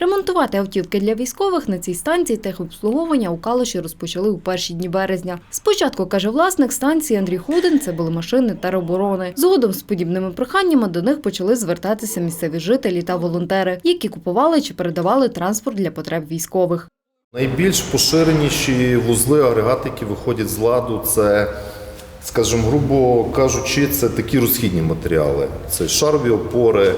Ремонтувати автівки для військових на цій станції техобслуговування у Калуші розпочали у перші дні березня. Спочатку, каже власник станції Андрій Худин, це були машини тероборони. Згодом з подібними проханнями до них почали звертатися місцеві жителі та волонтери, які купували чи передавали транспорт для потреб військових. Найбільш поширеніші вузли, агрегати, які виходять з ладу, це, скажімо, грубо кажучи, це такі розхідні матеріали. Це шарові опори,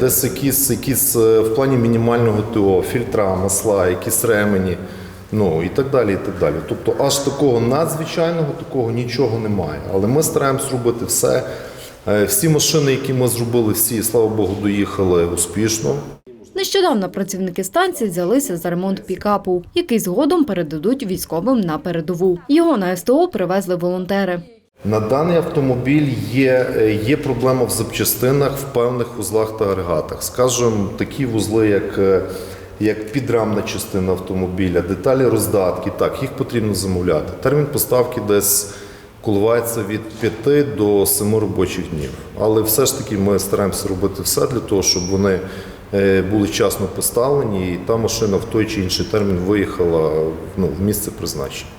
десь якісь, якісь е, в плані мінімального ТО, фільтра, масла, якісь ремені, ну і так далі. і так далі. Тобто аж такого надзвичайного такого нічого немає. Але ми стараємось робити все. Е, Всі машини, які ми зробили, всі, слава Богу, доїхали успішно. Нещодавно працівники станції взялися за ремонт пікапу, який згодом передадуть військовим на передову. Його на СТО привезли волонтери. На даний автомобіль є, е, є проблема в запчастинах в певних вузлах та агрегатах. Скажімо, такі вузли, як, е, як підрамна частина автомобіля, деталі роздатки, так, їх потрібно замовляти. Термін поставки десь коливається від 5 до 7 робочих днів. Але все ж таки ми стараємося робити все для того, щоб вони е, були вчасно поставлені, і та машина в той чи інший термін виїхала ну, в місце призначення.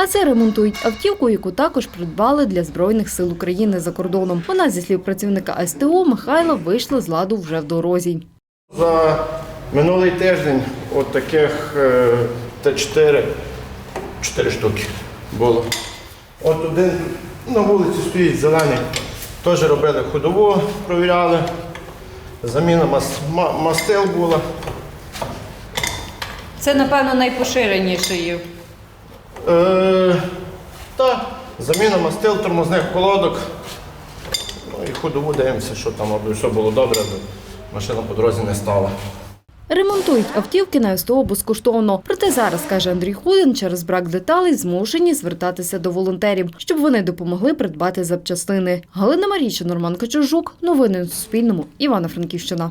А це ремонтують автівку, яку також придбали для збройних сил України за кордоном. Вона, зі слів працівника СТО Михайла, вийшла з ладу вже в дорозі. За минулий тиждень от таких е, Т4 4 штуки було. От один на вулиці стоїть зелений. Теж робили ходову, провіряли. Заміна мас- мастил була. Це, напевно, найпоширеніший. Е, та заміна мастил, тормозних колодок. Ну і ходову дивимося, що там аби все було добре, аби машина по дорозі не стала. Ремонтують автівки на СТО безкоштовно. Проте зараз, каже Андрій Худин, через брак деталей змушені звертатися до волонтерів, щоб вони допомогли придбати запчастини. Галина Маріча, Норман Кочержук. Новини на Суспільному. Івано-Франківщина.